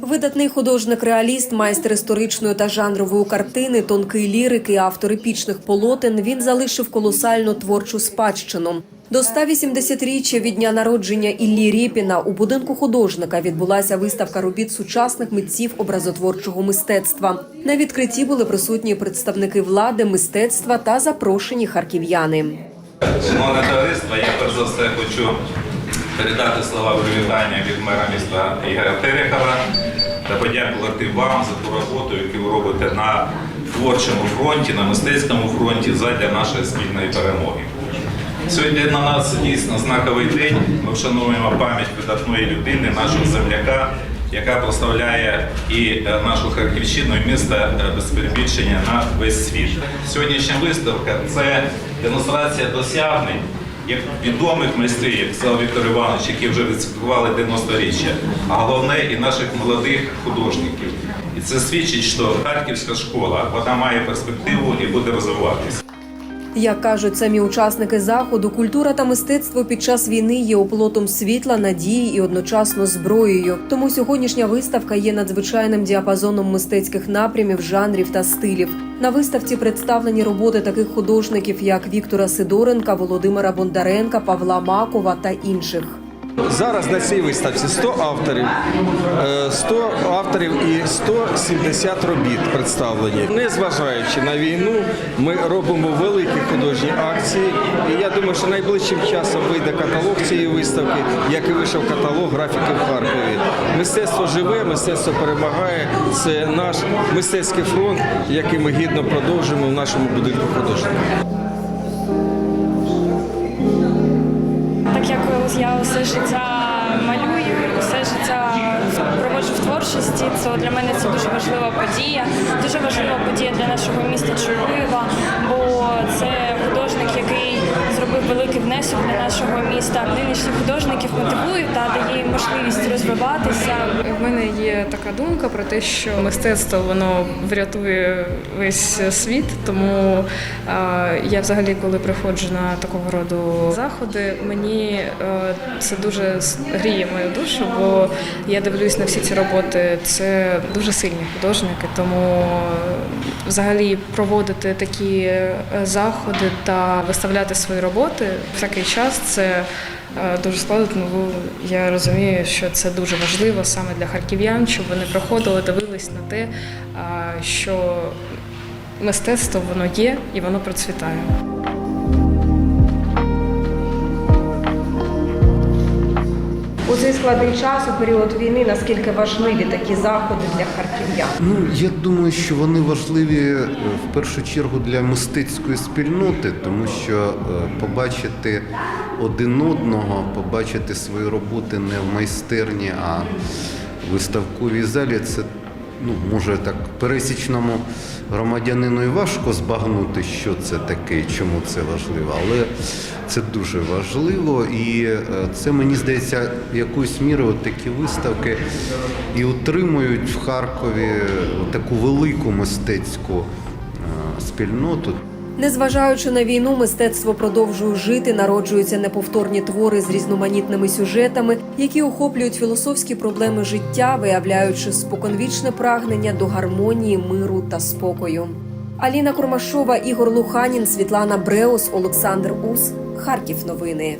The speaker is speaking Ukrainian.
Видатний художник-реаліст, майстер історичної та жанрової картини, тонкий лірик і автор епічних полотен. Він залишив колосальну творчу спадщину. До 180-річчя від дня народження Іллі Рєпіна у будинку художника відбулася виставка робіт сучасних митців образотворчого мистецтва. На відкритті були присутні представники влади, мистецтва та запрошені харків'яни. Шановне товариство, я перш за все хочу передати слова привітання від мера міста Ігоря Терехова та подякувати вам за ту роботу, яку ви робите на творчому фронті, на мистецькому фронті задля нашої спільної перемоги. Сьогодні на нас дійсно знаковий день. Ми вшановуємо пам'ять видатної людини, нашого земляка, яка прославляє і е, нашу Харківщину, і місто е, без перебільшення на весь світ. Сьогоднішня виставка це демонстрація досягнень відомих майстрів, як сказав Віктор Іванович, які вже відсвяткували 90-річчя, а головне і наших молодих художників. І це свідчить, що Харківська школа вона має перспективу і буде розвиватися. Як кажуть самі учасники заходу, культура та мистецтво під час війни є оплотом світла, надії і одночасно зброєю. Тому сьогоднішня виставка є надзвичайним діапазоном мистецьких напрямів, жанрів та стилів. На виставці представлені роботи таких художників, як Віктора Сидоренка, Володимира Бондаренка, Павла Макова та інших. Зараз на цій виставці 100 авторів, е, 100 авторів і 170 робіт представлені. Незважаючи на війну, ми робимо великі художні акції. І я думаю, що найближчим часом вийде каталог цієї виставки, як і вийшов каталог графіки в Харкові. Мистецтво живе, мистецтво перемагає. Це наш мистецький фронт, який ми гідно продовжуємо в нашому будинку художників. Як я усе життя малюю, усе життя проводжу в творчості, Це для мене це дуже важлива подія. Дуже важлива подія для нашого міста Чугуєва, бо це художник, який зробив великий внесок для нашого міста. Нинішніх художників мотивують та дає їм можливість розвиватися. В мене є така думка про те, що мистецтво воно врятує весь світ. Тому я взагалі, коли приходжу на такого роду заходи, мені е, це дуже гріє мою душу, бо я дивлюсь на всі ці роботи. Це дуже сильні художники, тому е, взагалі проводити такі е, заходи та виставляти свої роботи в такий час це. Дуже складно, тому я розумію, що це дуже важливо саме для харків'ян, щоб вони проходили, дивились на те, що мистецтво воно є і воно процвітає. У цей складний час у період війни наскільки важливі такі заходи для харків'ян? Ну, я думаю, що вони важливі е, в першу чергу для мистецької спільноти, тому що е, побачити один одного, побачити свої роботи не в майстерні, а в виставковій залі це ну, може так пересічному громадянину і важко збагнути, що це таке і чому це важливо, але це дуже важливо, і е, це мені здається, якоюсь мірою такі виставки і утримують в Харкові таку велику мистецьку е, спільноту. Незважаючи на війну, мистецтво продовжує жити, народжуються неповторні твори з різноманітними сюжетами, які охоплюють філософські проблеми життя, виявляючи споконвічне прагнення до гармонії, миру та спокою. Аліна Курмашова, Ігор Луханін, Світлана Бреус, Олександр Ус. Харків. Новини.